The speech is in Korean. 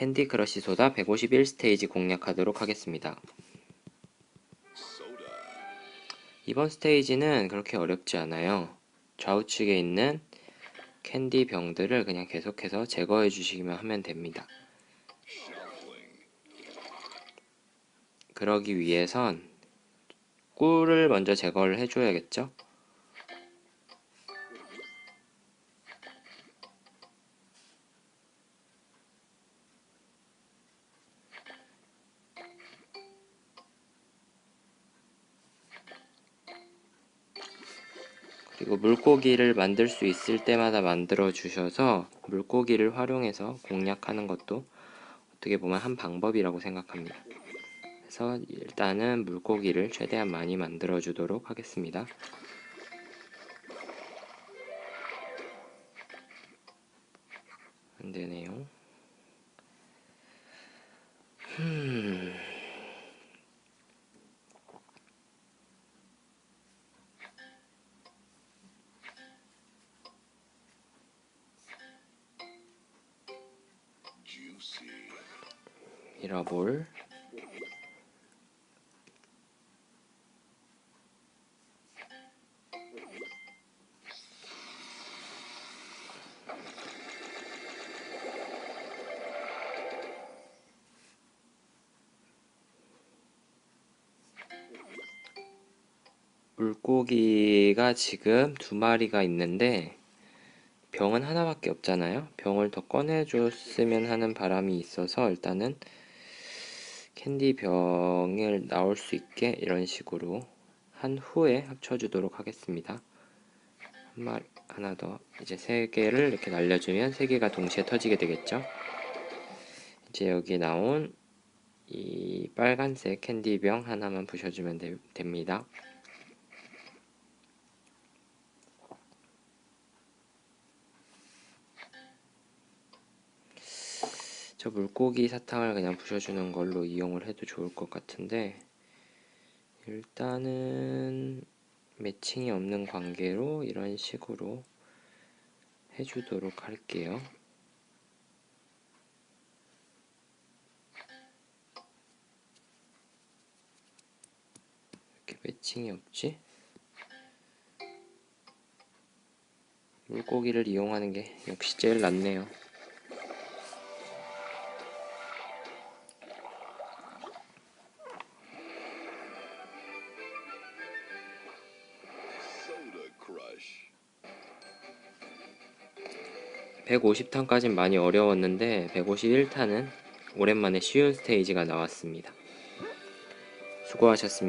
캔디 크러쉬 소다 151스테이지 공략하도록 하겠습니다. 이번 스테이지는 그렇게 어렵지 않아요. 좌우측에 있는 캔디 병들을 그냥 계속해서 제거해 주시기만 하면 됩니다. 그러기 위해선 꿀을 먼저 제거를 해줘야겠죠? 그리고 물고기를 만들 수 있을 때마다 만들어 주셔서 물고기를 활용해서 공략하는 것도 어떻게 보면 한 방법이라고 생각합니다. 그래서 일단은 물고기를 최대한 많이 만들어 주도록 하겠습니다. 안 되네요. 음. 밀어볼 물고기가 지금 두 마리가 있는데 병은 하나밖에 없잖아요. 병을 더 꺼내줬으면 하는 바람이 있어서 일단은 캔디 병을 나올 수 있게 이런 식으로 한 후에 합쳐주도록 하겠습니다. 한 마리, 하나 더 이제 세 개를 이렇게 날려주면 세 개가 동시에 터지게 되겠죠. 이제 여기 나온 이 빨간색 캔디병 하나만 부셔주면 되, 됩니다. 저 물고기 사탕을 그냥 부셔주는 걸로 이용을 해도 좋을 것 같은데 일단은 매칭이 없는 관계로 이런 식으로 해주도록 할게요. 이렇게 매칭이 없지? 물고기를 이용하는 게 역시 제일 낫네요. 150탄까진 많이 어려웠는데 151탄은 오랜만에 쉬운 스테이지가 나왔습니다. 수고하셨습니다.